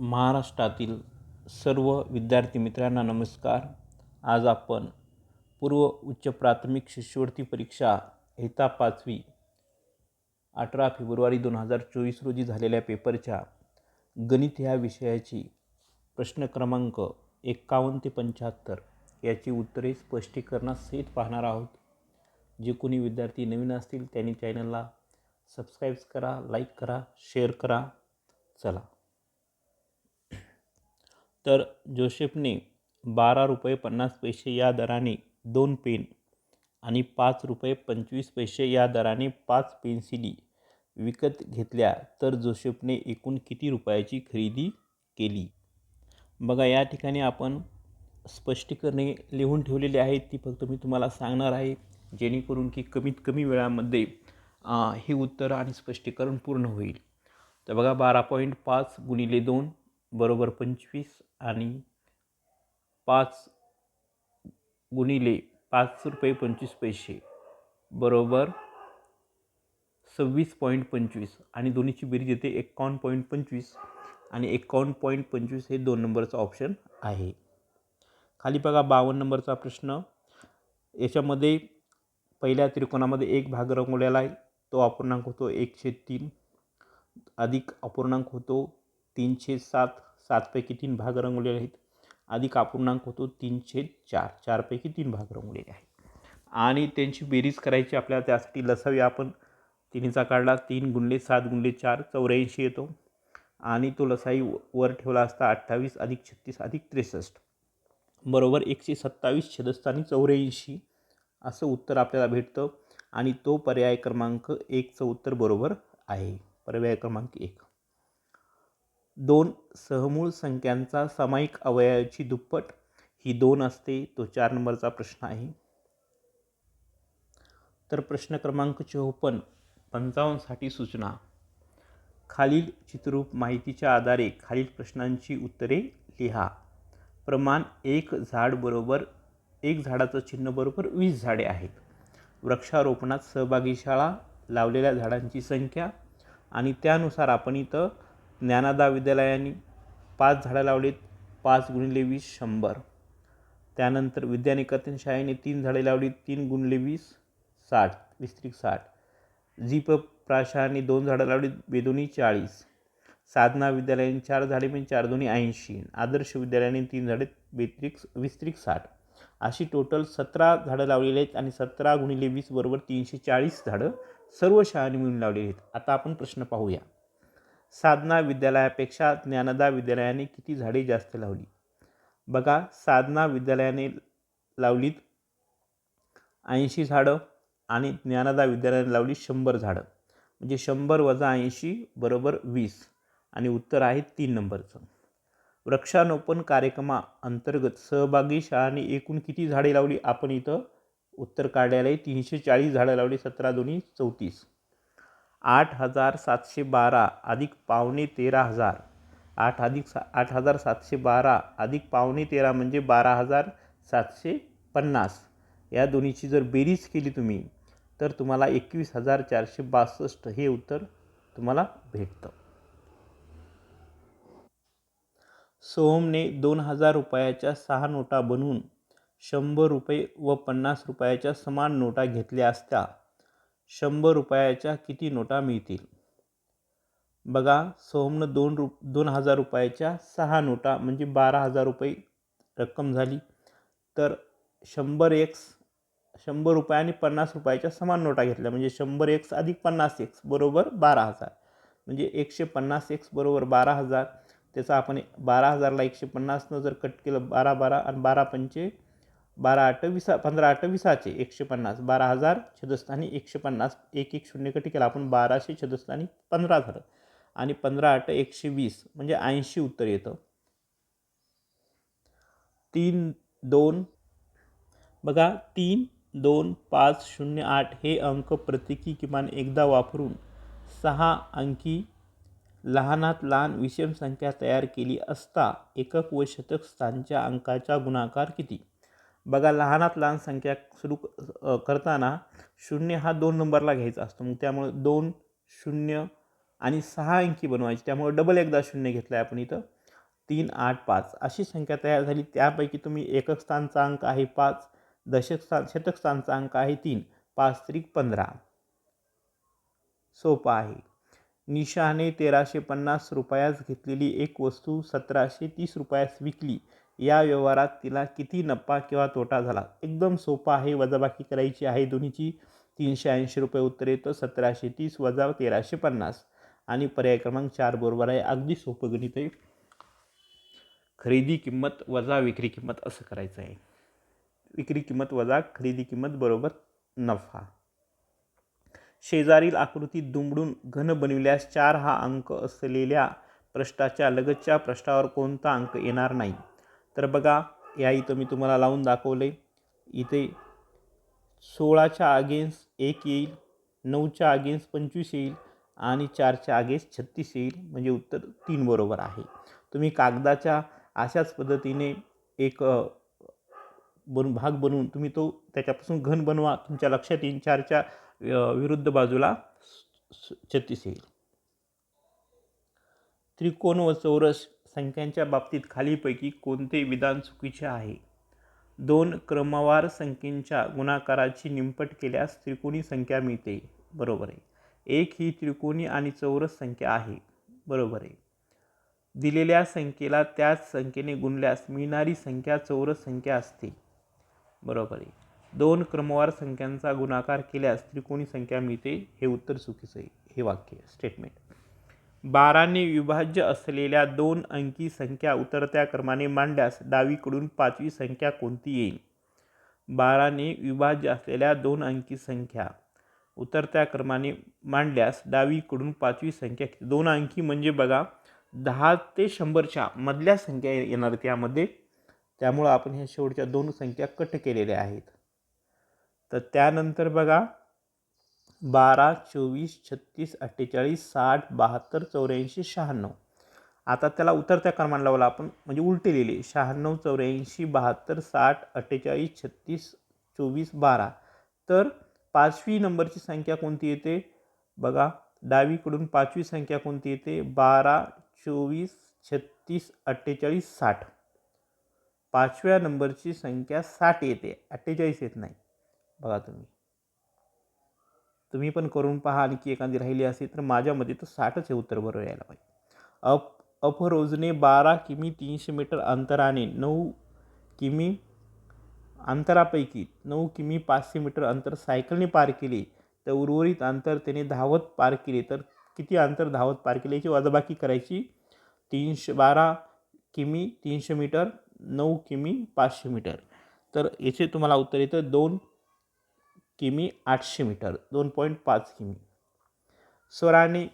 महाराष्ट्रातील सर्व विद्यार्थी मित्रांना नमस्कार. आज आपण पूर्व उच्च प्राथमिक शिष्यवृत्ती परीक्षा हिता पाचवी अठरा फेब्रुवारी दोन हजार चोवीस रोजी झालेल्या पेपरच्या गणित ह्या विषयाची प्रश्न क्रमांक एक्कावन्न ते पंच्याहत्तर याची उत्तरे स्पष्टीकरणासहित पाहणार आहोत. जे कोणी विद्यार्थी नवीन असतील त्यांनी चॅनलला सबस्क्राईब करा लाईक करा शेअर करा. चला. तर जोसेफने बारा रुपये पन्नास पैसे या दराने दोन पेन आणि पाच रुपये पंचवीस पैसे या दराने पाच पेन्सिली विकत घेतल्या तर जोसेफने एकूण किती रुपयाची खरेदी केली? बघा या ठिकाणी आपण स्पष्टीकरणे लिहून ठेवलेली आहेत. ती फक्त मी तुम्हाला सांगणार आहे जेणेकरून की कमीत कमी वेळामध्ये हे उत्तर आणि स्पष्टीकरण पूर्ण होईल. तर बघा बारा पॉईंट पाच गुणिले दोन बरोबर पंचवीस आणि पाच गुणिले पाच रुपये पंचवीस पैसे बरोबर सव्वीस पॉईंट पंचवीस आणि दोन्हीची बेरीज येते एकावन्न पॉईंट पंचवीस आणि एकावन्न पॉईंट पंचवीस हे दोन नंबरचं ऑप्शन आहे. खाली बघा बावन्न नंबरचा प्रश्न. याच्यामध्ये पहिल्या त्रिकोणामध्ये एक भाग रंगवलेला आहे. तो अपूर्णांक होतो एकशे तीन. अधिक अपूर्णांक होतो तीनशे सात. सातपैकी तीन भाग रंगवलेले आहेत. अधिक अपूर्णांक होतो तीनशे चार चारपैकी तीन भाग रंगवलेले आहेत. आणि त्यांची बेरीज करायची आपल्याला त्यासाठी लसावी आपण. तिन्हीचा काढला तीन गुणले सात गुणले चार चौऱ्याऐंशी येतो. आणि तो लसाई व- वर ठेवला असता अठ्ठावीस अधिक छत्तीस अधिक त्रेसष्ट. बरोबर एकशे सत्तावीस छेदस्थानी चौऱ्याऐंशी असं उत्तर आपल्याला भेटतं. आणि तो पर्याय क्रमांक एकचं उत्तर बरोबर आहे. पर्याय क्रमांक एक. दोन सहमूळ संख्यांचा सामायिक अवयवाची दुप्पट ही दोन असते तो चार नंबरचा प्रश्न आहे. तर प्रश्न क्रमांक चौपन्न पंचावन्नसाठी सूचना. खालील चित्ररूप माहितीच्या आधारे खालील प्रश्नांची उत्तरे लिहा. प्रमाण एक झाड बरोबर एक झाडाचं चिन्ह बरोबर वीस झाडे आहेत. वृक्षारोपणात सहभागी शाळा लावलेल्या झाडांची संख्या आणि त्यानुसार आपण इथं ज्ञानादा विद्यालयाने पाच झाडं लावलीत पाच गुणिले वीस शंभर. त्यानंतर विद्यानिकेतन शाळेने तीन झाडे लावली तीन गुणले वीस साठ विस्त्रिक साठ. जीप प्राशाने दोन झाडं लावली बेदोनी चाळीस. साधना विद्यालयाने चार झाडे म्हणजे चार दोन्ही ऐंशी. आदर्श विद्यालयाने तीन झाडे बेत्रिक विस्त्रिक साठ. अशी टोटल सतरा झाडं लावलेली आहेत आणि सतरा गुणिले वीस बरोबर तीनशे चाळीस झाडं सर्व शाळांनी मिळून लावलेली आहेत. आता आपण प्रश्न पाहूया. साधना विद्यालयापेक्षा ज्ञानदा विद्यालयाने किती झाडे जास्त लावली? बघा साधना विद्यालयाने लावलीत ऐंशी झाडं आणि ज्ञानदा विद्यालयाने लावली शंभर झाडं. म्हणजे शंभर वजा ऐंशी बरोबर वीस. आणि उत्तर आहे तीन नंबरचं. वृक्षारोपण कार्यक्रमा अंतर्गत सहभागी शाळांनी एकूण किती झाडे लावली? आपण इथं उत्तर काढलेलं आहे तीनशे चाळीस झाडं लावली सतरा दोन्ही चौतीस. आठ हजार सातशे बारा अधिक पावणे तेरा हजार. आठ अधिक सा आठ हजार सातशे बारा अधिक पावणे तेरा म्हणजे बारा हजार सातशे पन्नास. या दोन्हीची जर बेरीज केली तुम्ही तर तुम्हाला एकवीस हजार चारशे बासष्ट हे उत्तर तुम्हाला भेटतं. सोहमने दोन हजार रुपयाच्या सहा नोटा बनवून शंभर रुपये व पन्नास रुपयाच्या समान नोटा घेतल्या असत्या. शंभर रुपयाच्या किती नोटा मिळतील? बघा सोहमनं दोन रु दोन हजार रुपयाच्या सहा नोटा म्हणजे बारा हजार रुपये रक्कम झाली. तर शंभर एक्स शंभर रुपये आणि पन्नास रुपयाच्या समान नोटा घेतल्या. म्हणजे शंभर एक्स अधिक पन्नास एक्स बरोबर बारा हजार. म्हणजे एकशे पन्नास एक्स बरोबर बारा हजार. त्याचा आपण बारा हजारला एकशे पन्नासनं जर कट केलं बारा बारा आणि बारा पंचे बारा आठ विसा पंधरा आठ विसाचे एकशे पन्नास बारा हजार छदस्थानी एकशे पन्नास एक एक शून्य कटी केला. आपण बाराशे छदस्थानी पंधरा झालं. आणि पंधरा आठ एकशे वीस म्हणजे ऐंशी उत्तर येतं. तीन दोन बघा तीन दोन पाच शून्य आठ हे अंक प्रत्येकी किमान एकदा वापरून सहा अंकी लहानात लहान विषम संख्या तयार केली असता एकक व शतक स्थानच्या अंकाचा गुणाकार किती? बघा लहानात लहान संख्या सुरू करताना शून्य हा दोन नंबरला घ्यायचा असतो. मग त्यामुळे दोन शून्य आणि सहा अंकी बनवायची. त्यामुळे डबल एकदा शून्य घेतलं आहे आपण इथं. तीन आठ पाच अशी संख्या तयार झाली. त्यापैकी तुम्ही एकक स्थानचा अंक आहे पाच दशक स्थान शतक स्थानचा अंक आहे तीन पाच त्रिक पंधरा. सोपा आहे. निशाने तेराशे पन्नास रुपयास घेतलेली एक वस्तू सतराशे तीस रुपयास विकली. या व्यवहारात तिला किती नफा किंवा तोटा झाला? एकदम सोपा आहे वजाबाकी करायची आहे दोन्हीची. तीनशे ऐंशी रुपये उत्तर येतो सतराशे तीस वजा तेराशे पन्नास. आणि पर्याय क्रमांक चार बरोबर आहे. अगदी सोपं गणित आहे. खरेदी किंमत वजा विक्री किंमत असं करायचं आहे. विक्री किंमत वजा खरेदी किंमत बरोबर नफा. शेजारील आकृतीत दुमडून घन बनविल्यास चार हा अंक असलेल्या पृष्ठाच्या लगतच्या पृष्ठावर कोणता अंक येणार नाही? तर बघा या इथं मी तुम्हाला लावून दाखवले. इथे सोळाच्या अगेन्स्ट एक येईल नऊच्या अगेन्स पंचवीस येईल आणि चारच्या अगेन्स्ट छत्तीस येईल म्हणजे उत्तर तीन बरोबर आहे. तुम्ही कागदाच्या अशाच पद्धतीने एक बनून भाग बनवून तुम्ही तो त्याच्यापासून घन बनवा. तुमच्या लक्षात येईल चारच्या विरुद्ध बाजूला छत्तीस येईल. त्रिकोण व चौरस संख्यांच्या बाबतीत खालीपैकी कोणते विधान चुकीचे आहे? दोन क्रमवार संख्येच्या गुणाकाराची निमपट केल्यास त्रिकोणी संख्या मिळते. बरोबर आहे. एक ही त्रिकोणी आणि चौरस संख्या आहे. बरोबर आहे. दिलेल्या संख्येला त्याच संख्येने गुणल्यास मिळणारी संख्या चौरस संख्या असते. बरोबर आहे. दोन क्रमवार संख्यांचा गुणाकार केल्यास त्रिकोणी संख्या मिळते. हे उत्तर चुकीचं आहे. हे वाक्य स्टेटमेंट बाराने विभाज्य असलेल्या दोन अंकी संख्या उतरत्या क्रमाने मांडल्यास डावीकडून पाचवी संख्या कोणती येईल? बाराने विभाज्य असलेल्या दोन अंकी संख्या उतरत्या क्रमाने मांडल्यास डावीकडून पाचवी संख्या दोन अंकी म्हणजे बघा दहा ते शंभरच्या मधल्या संख्या येणार त्यामध्ये त्यामुळं आपण ह्या शेवटच्या दोन संख्या कट केलेल्या आहेत. तर त्यानंतर बघा बारा चोवीस छत्तीस अठ्ठेचाळीस साठ बहात्तर चौऱ्याऐंशी शहाण्णव. आता त्याला उतरत्या क्रमांक लावला. आपण म्हणजे उलटे लिहिले. शहाण्णव चौऱ्याऐंशी बहात्तर साठ अठ्ठेचाळीस छत्तीस चोवीस बारा. तर पाचवी नंबरची संख्या कोणती येते? बघा डावीकडून पाचवी संख्या कोणती येते? बारा चोवीस छत्तीस अठ्ठेचाळीस साठ. पाचव्या नंबरची संख्या साठ येते. अठ्ठेचाळीस येत नाही. बघा तुम्ही. तुम्ही पण करून पहा आणखी एखादी राहिली असेल तर माझ्यामध्ये तर साठच हे उत्तर बरोबर यायला पाहिजे. अप अपरोजने बारा किमी तीनशे मीटर अंतराने नऊ किमी अंतरापैकी नऊ किमी पाचशे मीटर अंतर सायकलने पार केले तर उर्वरित अंतर त्याने धावत पार केले तर किती अंतर धावत पार केले याची वजाबाकी करायची? तीनशे बारा किमी तीनशे मीटर नऊ किमी पाचशे मीटर. तर याचे तुम्हाला उत्तर येतं दोन किमी आठशे मीटर दोन पॉईंट पाच किमी. स्वराने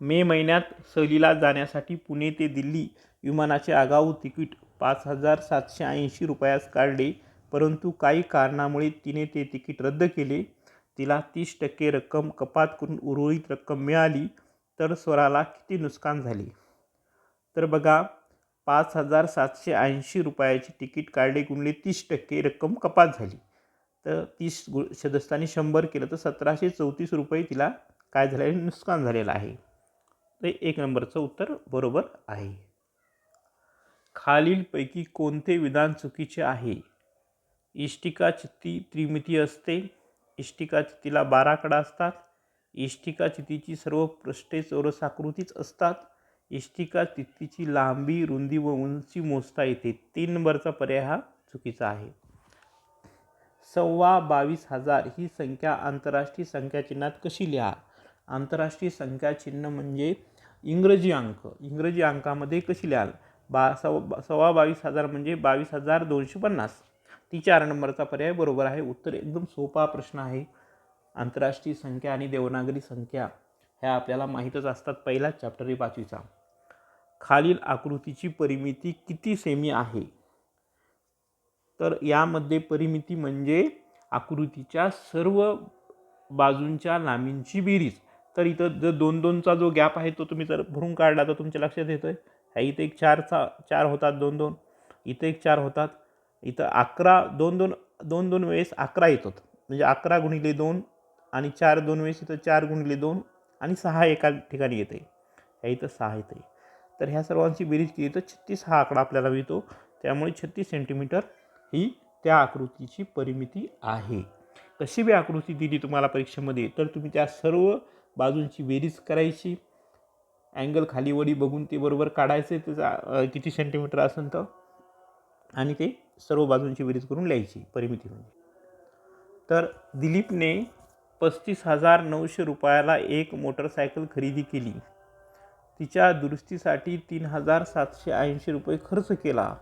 मे महिन्यात सहलीला जाण्यासाठी पुणे ते दिल्ली विमानाचे आगाऊ तिकीट पाच हजार सातशे ऐंशी रुपयास काढले परंतु काही कारणामुळे तिने ते तिकीट रद्द केले. तिला तीस टक्के रक्कम कपात करून उर्वरित रक्कम मिळाली तर स्वराला किती नुकसान झाले? तर बघा पाच हजार सातशे ऐंशी रुपयाची तिकीट काढले गुणले तीस टक्के रक्कम कपात झाली. तर तीस गु सदस्यांनी शंभर केलं तर सतराशे चौतीस रुपये तिला काय झालं आहे? नुकसान झालेलं आहे. ते एक नंबरचं उत्तर बरोबर आहे. खालीलपैकी कोणते विधान चुकीचे आहे? इष्टिका चित्ती त्रिमिती असते. इष्टिका चित्तीला बारा कडा असतात. इष्टिका चित्तीची सर्व पृष्ठे चौरसाकृतीच असतात. इष्टिका चित्तीची लांबी रुंदी व उंची मोजता येते. तीन नंबरचा पर्याय हा चुकीचा आहे. सव्वा बावीस हजार ही संख्या आंतरराष्ट्रीय संख्या चिन्हात कशी लिहा? आंतरराष्ट्रीय संख्या चिन्ह म्हणजे इंग्रजी अंक. इंग्रजी अंकामध्ये कशी लिहाल? बा सव्वा सव्वा बावीस हजार म्हणजे बावीस हजार दोनशे पन्नास. ती चार नंबरचा पर्याय बरोबर आहे. उत्तर एकदम सोपा प्रश्न आहे. आंतरराष्ट्रीय संख्या आणि देवनागरी संख्या ह्या आपल्याला माहीतच असतात पहिलाच चॅप्टर पाचवीचा. खालील आकृतीची परिमिती किती सेमी आहे? तर यामध्ये परिमिती म्हणजे आकृतीच्या सर्व बाजूंच्या लांबींची बेरीज. तर इथं जर दोन दोनचा जो गॅप आहे तो तुम्ही जर भरून काढला तर तुमच्या लक्षात येतो आहे ह्या इथं एक चारचा चार होतात दोन दोन. इथं एक चार होतात. इथं अकरा दोन दोन दोन दोन वेळेस अकरा येतात. म्हणजे अकरा गुणिले दोन आणि चार दोन वेळेस इथं चार गुणिले दोन आणि सहा एका ठिकाणी येते. ह्या इथं सहा येते. तर ह्या सर्वांची बेरीज केली तर छत्तीस हा आकडा आपल्याला मिळतो. त्यामुळे छत्तीस सेंटीमीटर ही त्या आकृतीची परिमिती आहे. कशी बी आकृती दिली तुम्हाला परीक्षेमध्ये तर तुम्ही त्या सर्व बाजूंची बेरीज करायची. अँगल खाली वडी बघून ते बरोबर काढायचे त्याचा किती सेंटीमीटर असेल तर. आणि ते सर्व बाजूंची बेरीज करून लिहायची परिमिती म्हणजे तर दिलीपने पस्तीस हजार नऊशे रुपयाला एक मोटरसायकल खरेदी केली. तिच्या दुरुस्तीसाठी तीन हजार सातशे ऐंशी रुपये खर्च केला.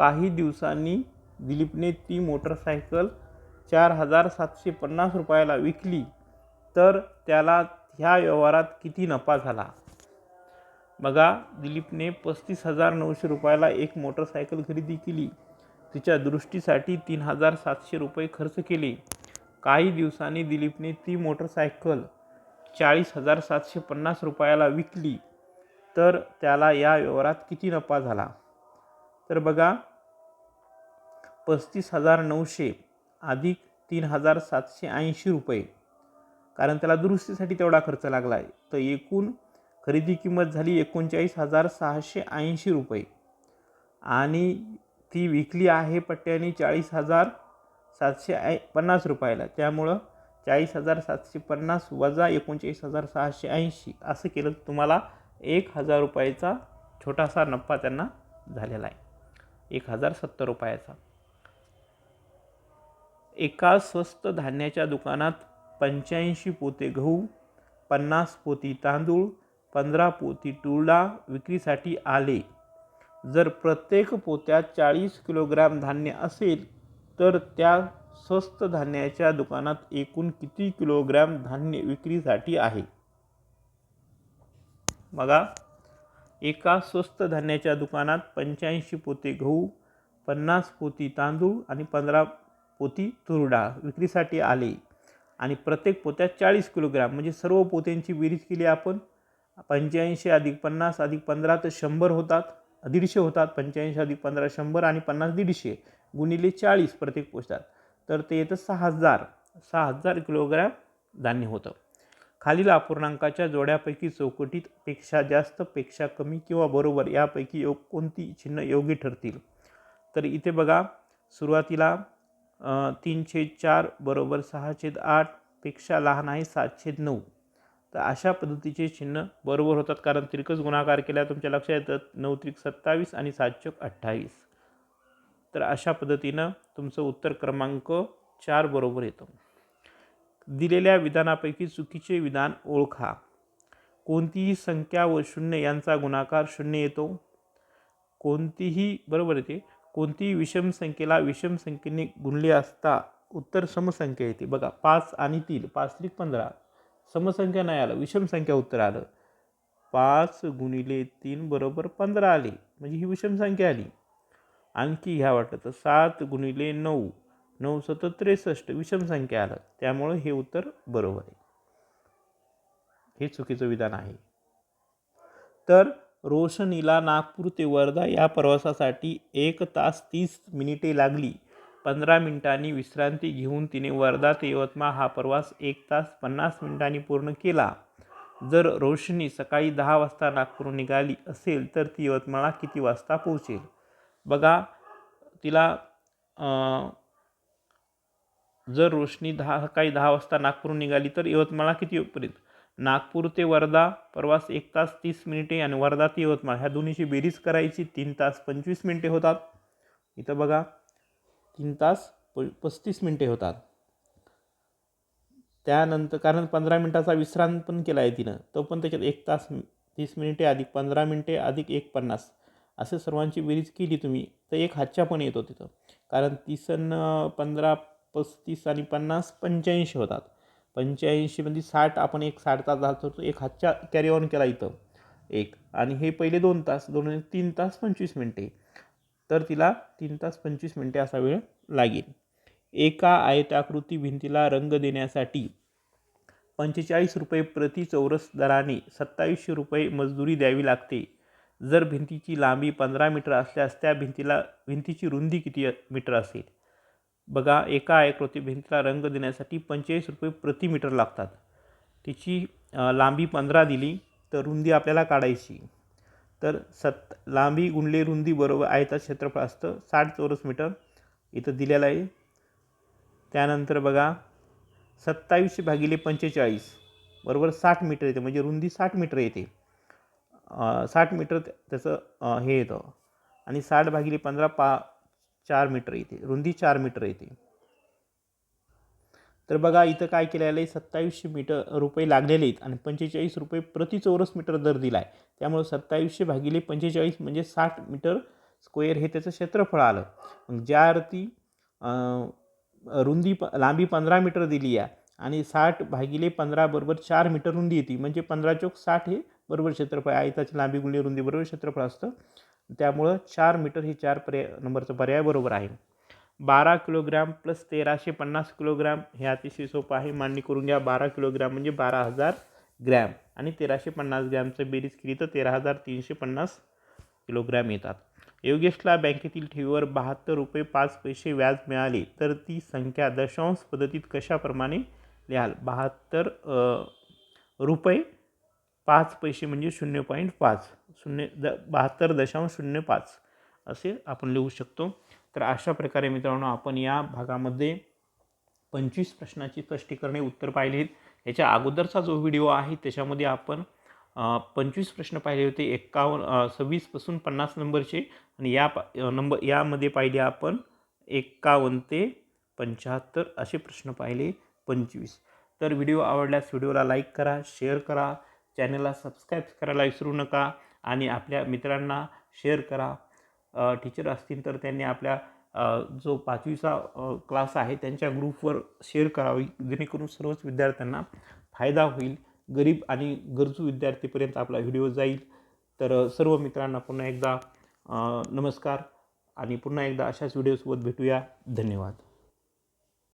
काही दिवसांनी दिलीपने ती मोटरसायकल चार हजार सातशे पन्नास रुपयाला विकली तर त्याला ह्या व्यवहारात किती नफा झाला? बघा दिलीपने पस्तीस हजार नऊशे रुपयाला एक मोटरसायकल खरेदी केली. तिच्या दृष्टीसाठी तीन हजार सातशे रुपये खर्च केले. काही दिवसांनी दिलीपने ती मोटरसायकल चाळीस हजार सातशे पन्नास रुपयाला विकली तर त्याला या व्यवहारात किती नफा झाला? तर बघा पस्तीस हजार नऊशे अधिक तीन हजार सातशे ऐंशी रुपये. कारण त्याला दुरुस्तीसाठी तेवढा खर्च लागला आहे तर एकूण खरेदी किंमत झाली एकोणचाळीस हजार सहाशे ऐंशी रुपये. आणि ती विकली आहे पट्ट्याने चाळीस हजार सातशे ऐ पन्नास रुपयाला. त्यामुळं चाळीस हजार सातशे पन्नास वजा एकोणचाळीस हजार सहाशे ऐंशी असं केलं तर तुम्हाला एक हजार रुपयाचा छोटासा नफा त्यांना झालेला आहे. एक हजार सत्तर रुपयाचा. एका स्वस्त धान्याच्या दुकानात पंच्याऐंशी पोते गहू पन्नास पोती तांदूळ पंधरा पोती टुळा विक्रीसाठी आले. जर प्रत्येक पोत्यात चाळीस किलोग्रॅम धान्य असेल तर त्या स्वस्त धान्याच्या दुकानात एकूण किती किलोग्रॅम धान्य विक्रीसाठी आहे? बघा एका स्वस्त धान्याच्या दुकानात पंच्याऐंशी पोते गहू पन्नास पोती तांदूळ आणि पंधरा पोती तुरडा डाळ विक्रीसाठी आले आणि प्रत्येक पोत्यात चाळीस किलोग्रॅम म्हणजे सर्व पोत्यांची बेरीज केली आपण पंच्याऐंशी अधिक पन्नास अधिक पंधरा तर शंभर होतात दीडशे होतात पंच्याऐंशी अधिक पंधरा शंभर आणि पन्नास दीडशे गुणिले चाळीस प्रत्येक पोस्टात तर ते येतं सहा हजार सहा हजार किलोग्रॅम धान्य होतं. खालील अपूर्णांकाच्या जोड्यापैकी चौकटीत पेक्षा जास्त पेक्षा कमी किंवा बरोबर यापैकी योग कोणती चिन्ह योग्य ठरतील? तर इथे बघा सुरुवातीला तीनशे तीन छेद चार बरोबर सहा छेद आठपेक्षा लहान आहे सात छेद नऊ. तर अशा पद्धतीचे चिन्ह बरोबर होतात कारण तिरकस गुणाकार केल्या तुमच्या लक्षात येतात नऊ त्रिक सत्तावीस आणि सात अठ्ठावीस. तर अशा पद्धतीनं तुमचं उत्तर क्रमांक चार बरोबर येतो. दिलेल्या विधानापैकी चुकीचे विधान ओळखा. कोणतीही संख्या व शून्य यांचा गुणाकार शून्य येतो. कोणतीही बरोबर येते कोणतीही विषम संख्येला विषम संख्येने गुणले असता उत्तर समसंख्या येते. बघा पाच आणि तीन पाच त्रिक पंधरा. समसंख्या नाही आलं विषम संख्या उत्तर आलं. पाच गुणिले तीन बरोबर पंधरा आले म्हणजे ही विषम संख्या आली. आणखी ह्या वाटत तर सात गुणिले नऊ नऊ सत त्रेसष्ट विषम संख्या आलं. त्यामुळं हे उत्तर बरोबर आहे. हे चुकीचं विधान आहे. तर रोशनीला नागपूर ते वर्धा या प्रवासासाठी एक तास तीस मिनिटे लागली. पंधरा मिनिटांनी विश्रांती घेऊन तिने वर्धा ते यवतमाळ हा प्रवास एक तास पन्नास मिनिटांनी पूर्ण केला. जर रोशनी सकाळी दहा वाजता नागपूर निघाली असेल तर ती यवतमाळला किती वाजता पोहोचेल? बघा तिला जर रोशनी दहा सकाळी दहा वाजता नागपूर निघाली तर यवतमाळला किती पर्यंत? नागपूर ते वर्धा प्रवास एक तास तीस मिनिटे आणि वर्धा ते यवतमाळ ह्या दोन्हीची बेरीज करायची. तीन तास पंचवीस मिनिटे होतात. इथं बघा तीन तास प पस्तीस मिनिटे होतात. त्यानंतर कारण पंधरा मिनटाचा विश्राम पण केला आहे तिनं तो पण त्याच्यात एक तास तीस मिनिटे अधिक पंधरा मिनिटे अधिक एक पन्नास असे सर्वांची बेरीज केली तुम्ही तर एक हातच्या पण येतो तिथं. कारण तीस पंधरा पस्तीस आणि पन्नास पंच्याऐंशी होतात. पंच्याऐंशीमध्ये म्हणजे साठ आपण एक साठ तास जात होतो एक हातच्या कॅरी ऑन केला इथं. एक. आणि हे पहिले दोन तास दोन तीन तास पंचवीस मिनटे. तर तिला तीन तास पंचवीस मिनटे असा वेळ लागेल. एका आयताकृती भिंतीला रंग देण्यासाठी पंचेचाळीस रुपये प्रति चौरस दराने सत्तावीसशे रुपये मजदुरी द्यावी लागते. जर भिंतीची लांबी पंधरा मीटर असल्यास त्या भिंतीला भिंतीची रुंदी किती मीटर असेल? बघा एका आयकृती भिंतीला रंग देण्यासाठी पंचेचाळीस रुपये प्रति मीटर लागतात. तिची लांबी पंधरा दिली तर रुंदी आपल्याला काढायची. तर सत लांबी गुंडले रुंदी बरोबर आयता क्षेत्रफळ असतं साठ चौरस मीटर. इथं दिलेलं आहे. त्यानंतर बघा सत्तावीसशे भागिले पंचेचाळीस बरोबर साठ मीटर येते. म्हणजे रुंदी साठ मीटर येते. साठ मीटर त्याचं हे येतं. आणि साठ भागिले पंधरा पा चार मीटर येते रुंदी चार मीटर येते तर बघा इथं काय केलेलं आहे? सत्तावीसशे मीटर रुपये लागलेले आहेत आणि पंचेचाळीस रुपये प्रति चौरस मीटर दर दिला आहे त्यामुळे सत्तावीसशे भागिले पंचेचाळीस म्हणजे साठ मीटर स्क्वेअर हे त्याचं क्षेत्रफळ आलं. मग ज्या अर्थी रुंदी प लांबी पंधरा मीटर दिली आहे आणि साठ भागिले पंधरा बरोबर चार मीटर रुंदी येते म्हणजे पंधरा चौक साठ हे बरोबर क्षेत्रफळ आहे. त्याची लांबी गुणली रुंदी बरोबर क्षेत्रफळ असतं. त्यामुळं चार मीटर ही चार पर्याय नंबरचा पर्याय बरोबर आहे. बारा किलोग्रॅम प्लस तेराशे पन्नास किलोग्रॅम हे अतिशय सोपं आहे. मान्य करून घ्या बारा किलोग्रॅम म्हणजे बारा हजार ग्रॅम. आणि तेराशे पन्नास ग्रॅमचं बेरीज केली तर तेरा हजार तीनशे पन्नास किलोग्रॅम येतात. योगेशला बँकेतील ठेवीवर बहात्तर रुपये पाच पैसे व्याज मिळाले तर ती संख्या दशांश पद्धतीत कशाप्रमाणे लिहाल? बहात्तर रुपये पाच पैसे म्हणजे शून्य पॉईंट पाच. शून्य द बहात्तर दशांश शून्य पाच असे आपण लिहू शकतो. तर अशा प्रकारे मित्रांनो आपण या भागामध्ये पंचवीस प्रश्नाची स्पष्टीकरणे उत्तर पाहिली आहेत. याच्या अगोदरचा जो व्हिडिओ आहे त्याच्यामध्ये आपण पंचवीस प्रश्न पाहिले होते. एक्कावन्न सव्वीसपासून पन्नास नंबरचे आणि या पा नंबर यामध्ये पाहिले आपण एक्कावन्न ते पंच्याहत्तर असे प्रश्न पाहिले पंचवीस. तर व्हिडिओ आवडल्यास व्हिडिओला लाईक करा शेअर करा चॅनलला सबस्क्राईब करायला विसरू नका. आणि आपल्या मित्रांना शेअर करा. टीचर असतील तर त्यांनी आपल्या जो पाचवीचा क्लास आहे त्यांच्या ग्रुपवर शेअर करावी. जेणेकरून सर्वच विद्यार्थ्यांना फायदा होईल. गरीब आणि गरजू विद्यार्थीपर्यंत आपला व्हिडिओ जाईल. तर सर्व मित्रांना पुन्हा एकदा नमस्कार आणि पुन्हा एकदा अशाच व्हिडिओसोबत भेटूया. धन्यवाद.